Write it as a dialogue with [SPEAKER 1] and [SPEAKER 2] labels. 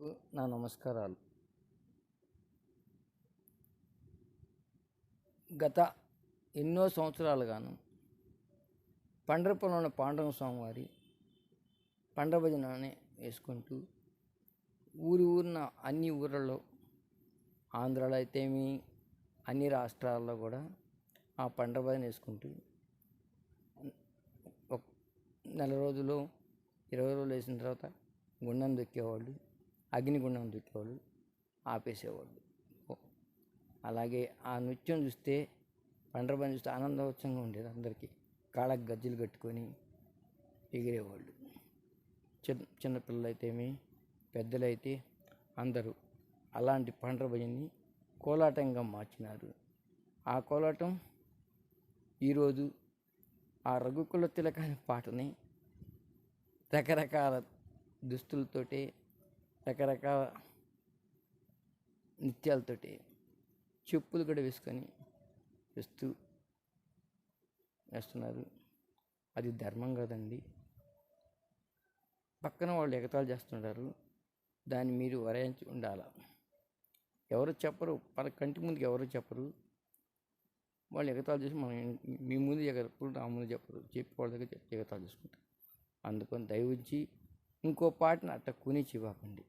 [SPEAKER 1] నా నమస్కారాలు. గత ఎన్నో సంవత్సరాలుగాను పండ్రపురంలో పాండవ స్వామివారి పండ్ర వేసుకుంటూ ఊరి ఊరిన అన్ని ఊళ్ళలో ఆంధ్రాలో అయితేమి అన్ని రాష్ట్రాల్లో కూడా ఆ పండ్ర భజన వేసుకుంటూ ఒక నెల రోజులు ఇరవై రోజులు వేసిన తర్వాత గుండం దొక్కేవాళ్ళు. అగ్నిగుండం దొక్కేవాళ్ళు ఆపేసేవాళ్ళు. అలాగే ఆ నృత్యం చూస్తే పండ్రబని చూస్తే ఆనందోత్సవంగా ఉండేది అందరికీ. కాళ్ళకు గజ్జలు కట్టుకొని ఎగిరేవాళ్ళు. చిన్న చిన్నపిల్లలు అయితేమి పెద్దలైతే అందరూ అలాంటి పండ్ర భజన్ని కోలాటంగా మార్చినారు. ఆ కోలాటం ఈరోజు ఆ రఘుకుల తిలకాని పాటని రకరకాల దుస్తులతోటే రకరకాల నిత్యాలతోటి చెప్పులు కూడా వేసుకొని వేస్తూ వేస్తున్నారు. అది ధర్మం కాదండి. పక్కన వాళ్ళు ఎగతాలు చేస్తుంటారు. దాన్ని మీరు వరాయించి ఉండాల? ఎవరు చెప్పరు. వాళ్ళ కంటి ముందుకు ఎవరు చెప్పరు. వాళ్ళు ఎగతాలు చేసి మనం మీ ముందు ఎగరు నా ముందు చెప్పరు. చెప్పి వాళ్ళ దగ్గర ఎగతాలు చేసుకుంటారు. అందుకని దయవుంచి ఇంకో పాటను అట్ట కునిచి ఇవ్వకండి.